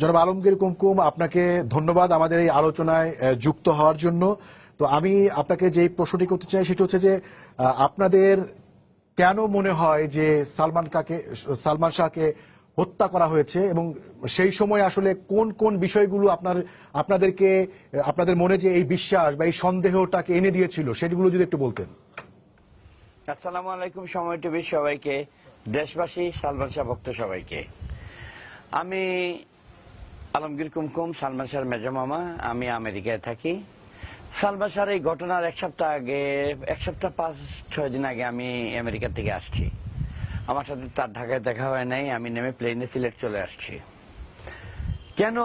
জনাব আলমগীর কুমকুম, আপনাকে ধন্যবাদ আমাদের এই আলোচনায় যুক্ত হওয়ার জন্য। তো আমি আপনাকে যে প্রশ্নটি করতে চাই, সেটা হচ্ছে যে আপনাদের কেন মনে হয় যে সালমান কাকে, সালমান শাহকে হত্যা করা হয়েছে এবং সেই সময় আসলে কোন কোন বিষয়গুলো আপনার, আপনাদেরকে, আপনাদের মনে যে এই বিশ্বাস বা এই সন্দেহটাকে এনে দিয়েছিল, সেগুলো যদি একটু বলতেন। আসসালামু আলাইকুম সময় টিভির সবাইকে। দেশবাসী, সালমান শাহ ভক্ত সবাইকে। আমি আলমগীর কুমকুম সালমান শাহর মেজো মামা, আমি আমেরিকায় থাকি। সালমান শাহর এই ঘটনার এক সপ্তাহ আগে, এক সপ্তাহ পাঁচ, ছয় দিন আগে আমি আমেরিকা থেকে আসছি। আমার সাথে তার ঢাকায় দেখা হয় নাই, আমি নেমে প্লেনে সিলেট চলে আসছি। কেন?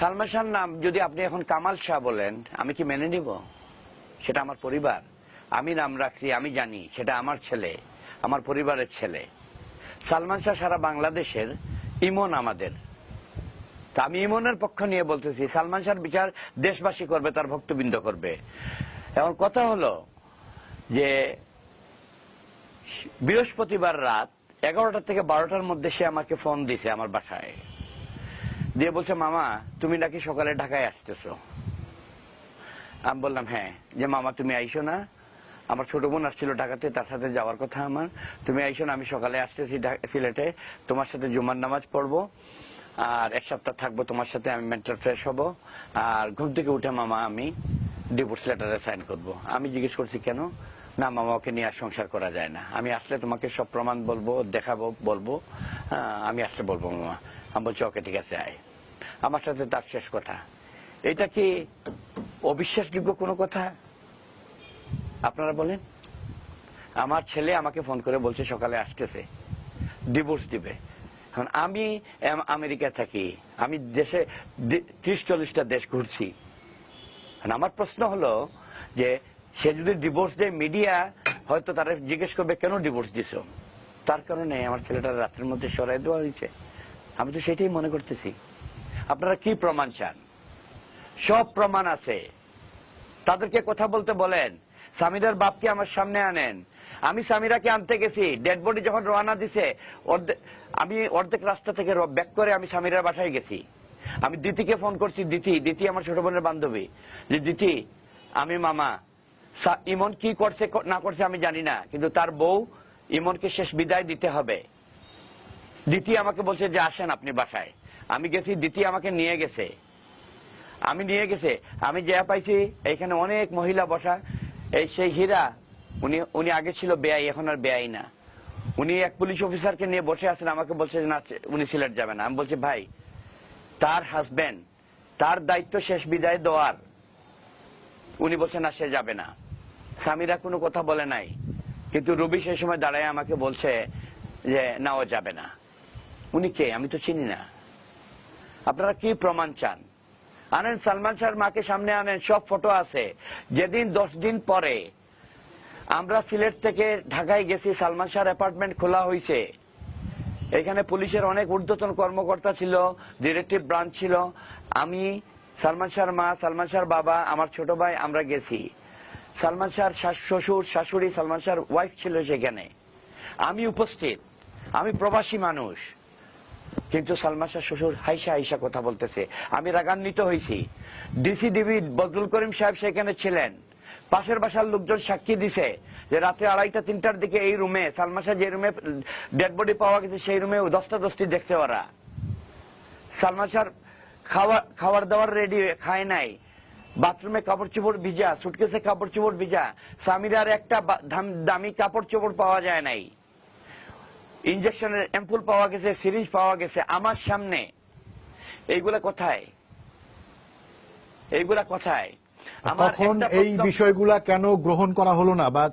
সালমান শাহর নাম যদি আপনি এখন কামাল শাহ বলেন, আমি কি মেনে নিব? সেটা আমার পরিবার। আমি নাম রাখছি, আমি জানি, সেটা আমার ছেলে, আমার পরিবারের ছেলে। সালমান শাহ সারা বাংলাদেশের ইমন আমাদের। তা আমি ইমনের পক্ষ নিয়ে বলতেছি, সালমান শাহর বিচার দেশবাসী করবে, তার ভক্তবৃন্দ করবে। এখন কথা হলো যে, বৃহস্পতিবার রাত এগারোটা থেকে বারোটার মধ্যে সে আমাকে ফোন দিছে আমার বাসায়। দিয়ে বলছে, মামা, তুমি নাকি সকালে ঢাকায় আসতেছো? আমি বললাম হ্যাঁ। যে, মামা, তুমি আইসো না। আমার ছোট বোন আসছিল ঢাকাতে তার সাথে যাওয়ার কথা আমার। তুমি আইসো আমি সকালে আসতেছি সিলেটে। তোমার সাথে জুমার নামাজ পড়ব। আর এক সপ্তাহ থাকব তোমার সাথে আমি মেন্টাল ফ্রেশ হব। আর ঘুম থেকে উঠে মামা আমি ডিভোর্স লেটারে সাইন করব। আমি জিজ্ঞেস করছি কেন? না মামা ওকে নিয়ে আর সংসার করা যায় না। আমি আসলে তোমাকে সব প্রমাণ বলব দেখাবো বলব। হ্যাঁ, আমি আসলে বলব মামা। আমি বলছি ওকে ঠিক আছে আয়। আমার সাথে তার শেষ কথা। এটা কি অবিশ্বাসযোগ্য কোনো কথা? আপনারা বলেন। আমার ছেলে আমাকে ফোন করে বলছে সকালে আসতেছে। ডিভোর্স দিবে। এখন আমি আম- আমেরিকা থাকি। আমি দেশে ত্রিশ চল্লিশটা দেশ ঘুরছি। আমার প্রশ্ন হলো যে, সে যদি ডিভোর্স দেয় মিডিয়া, হয়তো তারা জিজ্ঞেস করবে, কেন ডিভোর্স দিছ? তার কারণে আমার ছেলেটা রাতের মধ্যে সরাই দেওয়া হয়েছে। আমি তো সেটাই মনে করতেছি। আপনারা কি প্রমাণ চান? সব প্রমাণ আছে। তাদেরকে কথা বলতে বলেন। সামিরার বাপকে আমার সামনে আনেন। আমি সামিরাকে আনতে গেছি। ডেড বডি যখন রওনা দিছে আমি অর্ধেক রাস্তা থেকে ব্যাক করে আমি সামিরার বাসায় গেছি। আমি দিতিকে ফোন করছি, দিতি দিতি আমার ছোট বোনের বান্ধবী। যে, দিতি, আমি মামা। ইমন কি করছে না করছে আমি জানি না, কিন্তু তার বউ ইমনকে শেষ বিদায় দিতে হবে। দিতি আমাকে বলছে যে, আসেন আপনি বাসায়। আমি গেছি, দিতি আমাকে নিয়ে গেছে। আমি নিয়ে গেছে। আমি যা পাইছি, এখানে অনেক মহিলা বসা। এই সেই হীরা, উনি উনি আগে ছিল বেআই, এখন আর বেআই না। উনি এক পুলিশ অফিসারকে নিয়ে বসে আছেন, আমাকে বলছে না উনি সিলেট যাবে না। আমি বলছি, ভাই, তার হাজবেন্ড তার দায়িত্ব শেষ বিদায় দেওয়ার। উনি বলছেন না, সে যাবে না। স্বামীরা কোনো কথা বলে নাই। কিন্তু রবি সেই সময় দাঁড়ায় আমাকে বলছে যে, না, ও যাবে না। উনি কে? আমি তো চিনি না। আপনারা কি প্রমাণ চান? আনেন সালমান শাহর মাকে সামনে আনেন, সব ফটো আছে। যেদিন দশ দিন পরে আমরা সিলেট থেকে ঢাকায় গেছি, সালমান শাহর অ্যাপার্টমেন্ট খোলা হয়েছে এখানে পুলিশের অনেক ঊর্ধ্বতন কর্মকর্তা ছিল, ডিরেক্টিভ ব্রাঞ্চ ছিল। আমি, সালমান শাহর মা, সালমান শাহর বাবা, আমার ছোট ভাই, আমরা গেছি। সালমান শাহর শ্বশুর, শাশুড়ি, সালমান শাহর ওয়াইফ ছিল সেখানে। আমি উপস্থিত। আমি প্রবাসী মানুষ। কিন্তু সালমান শাহ শ্বশুর হাইসা হাইসা কথা বলতেছে। আমি রাগান্বিত হয়েছি ডিসি ডিবি বদরুল করিম সাহেব সেখানে ছিলেন। পাশের বাসার লোকজন সাক্ষী দিছে যে রাত্রে আড়াইটা, তিনটার দিকে এই রুমে, সালমান শাহ যে রুমে ডেড বডি পাওয়া গেছে, সেই রুমে দশটা দশটি দেখছে ওরা। সালমান শাহ খাওয়া খাবার দাবার রেডি খায় নাই। বাথরুমে কাপড় চোপড় ভিজা সুটকেসে কাপড় চোপড় ভিজা। স্বামীর আর একটা দামি কাপড় চোপড় পাওয়া যায় নাই। ইনজেকশনের অ্যাম্পুল পাওয়া গেছে সিরিঞ্জ পাওয়া গেছে আমার সামনে। এইগুলা কোথায়? এইগুলা কোথায়? তখন এই বিষয়গুলা কেন গ্রহণ করা হলো না? বা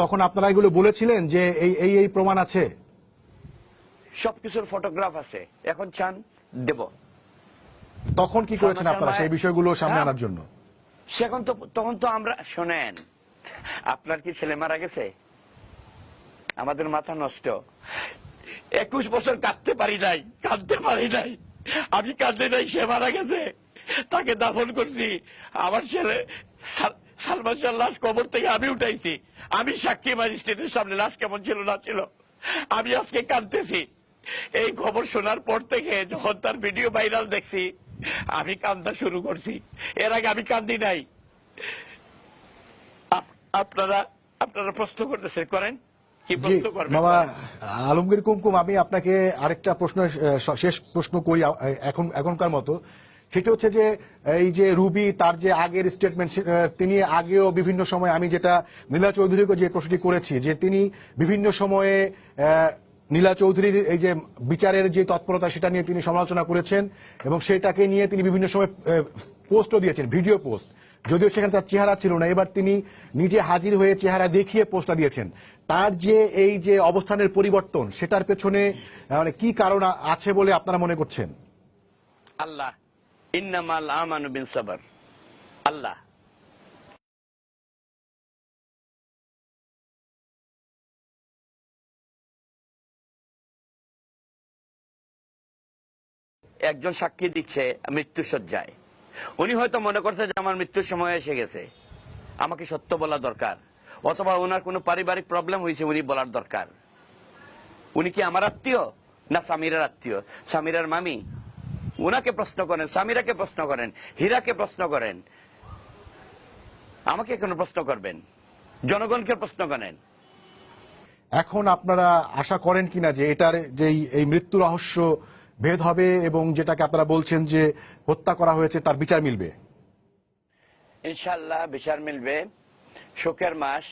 তখন আপনারা এগুলো বলেছিলেন যে এই এই এই প্রমাণ আছে? সবকিছুর ফটোগ্রাফ আছে। এখন চান দেব। তখন কি করেছেন আপনারা সেই বিষয়গুলো সামনে হ্যাঁ। আনার জন্য? সেখন তো তখন তো আমরা শোনেন আপনার কি ছেলে মারা গেছে? আমাদের মাথা নষ্ট। একুশ বছর কাঁদতে পারি নাই, কাঁদতে পারি নাই। আমি কাঁদতে নাই, সে মারা গেছে। তাকে দাফন করছি। আমার ছেলে সাল- সালমান লাশ কবর থেকে আমি উঠাইছি। আমি সাক্ষী ম্যাজিস্ট্রেটের সামনে লাশ কেমন ছিল, না ছিল। আমি আজকে কাঁদতেছি। এই খবর শোনার পর থেকে যখন তার ভিডিও ভাইরাল দেখছি, আমি কান্দা শুরু করছি। এর আগে আমি কান্দি নাই। আপনারা আপনারা প্রশ্ন করতেছেন, করেন। মামা আলমগীর কুমকুম আমি আপনাকে আরেকটা প্রশ্ন শেষ প্রশ্ন করি এখন এখনকার মতো। সেটা হচ্ছে যে এই যে রুবি তার যে আগের স্টেটমেন্ট তিনি আগেও বিভিন্ন সময় আমি যেটা নীলা চৌধুরীকে যে প্রশ্নটি করেছি যে তিনি বিভিন্ন সময়ে নীলা চৌধুরীর এই যে বিচারের যে তৎপরতা সেটা নিয়ে তিনি সমালোচনা করেছেন এবং সেটাকে নিয়ে তিনি বিভিন্ন সময় পোস্টও দিয়েছেন ভিডিও পোস্ট যদিও সেখানে তার চেহারা ছিল না, এবার তিনি নিজে হাজির হয়ে চেহারা দেখিয়ে পোস্টটা দিয়েছেন। তার যে এই যে অবস্থানের পরিবর্তন, সেটার পেছনে মানে কি কারণ আছে বলে আপনারা মনে করছেন? আল্লাহ, ইন্নামাল আমানু বিন সাবর। আল্লাহ। একজন সাক্ষী দিচ্ছে মৃত্যু সজ্জায় উনি হয়তো মনে করছে যে আমার মৃত্যুর সময় এসে গেছে। আমাকে সত্য বলা দরকার। অথবা ওনার কোনো পারিবারিক প্রবলেম হয়েছে, উনি বলার দরকার। উনি কি আমার আত্মীয় না সামিরের আত্মীয়? সামিরের মামি? উনাকে প্রশ্ন করেন সামিরাকে প্রশ্ন করেন, হীরাকে প্রশ্ন করেন। আমাকে কেন প্রশ্ন করবেন? জনগণকে প্রশ্ন করেন। এখন আপনারা আশা করেন কিনা যে এটার যে এই মৃত্যু রহস্য ভেদ হবে এবং যেটাকে আপনারা বলছেন যে হত্যা করা হয়েছে, তার বিচার মিলবে। ইনশাল্লাহ বিচার মিলবে। সুখের মাস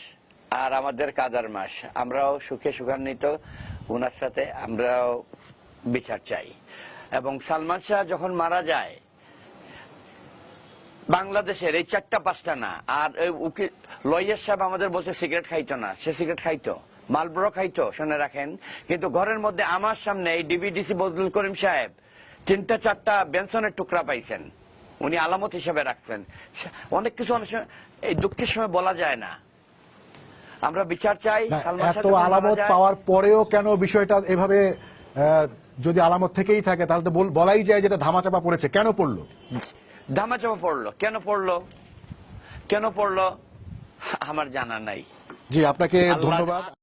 আর আমাদের কাদার মাস। আমরাও সুখে সুখান্বিত উনার সাথে আমরাও বিচার চাই। এবং সালমান শাহ যখন মারা যায়, বাংলাদেশের এই চারটা পাঁচটা না, আর লয়ার সাহেব আমাদের বলছে, সিগারেট খাইতো না। সে সিগারেট খাইতো। মালব্রো খাইতো শুনে রাখেন। কিন্তু ঘরের মধ্যে আমার সামনে এই ডিবিডিসি বজলুল করিম সাহেব তিনটা চারটা বেনসনের টুকরা পাইছেন। উনি আলামত হিসেবে রাখছেন। অনেক কিছু অনেক সময় এই দুঃখের সময় বলা যায় না। আমরা বিচার চাই এত আলামত পাওয়ার পরেও কেন বিষয়টা এভাবে যদি আলামত থেকেই থাকে তাহলে তো বল- বলাই যায় যেটা ধামাচাপা পড়েছে। কেন পড়ল? ধামাচাপা পড়ল। কেন পড়ল? কেন পড়ল? আমার জানা নাই। জি আপনাকে ধন্যবাদ।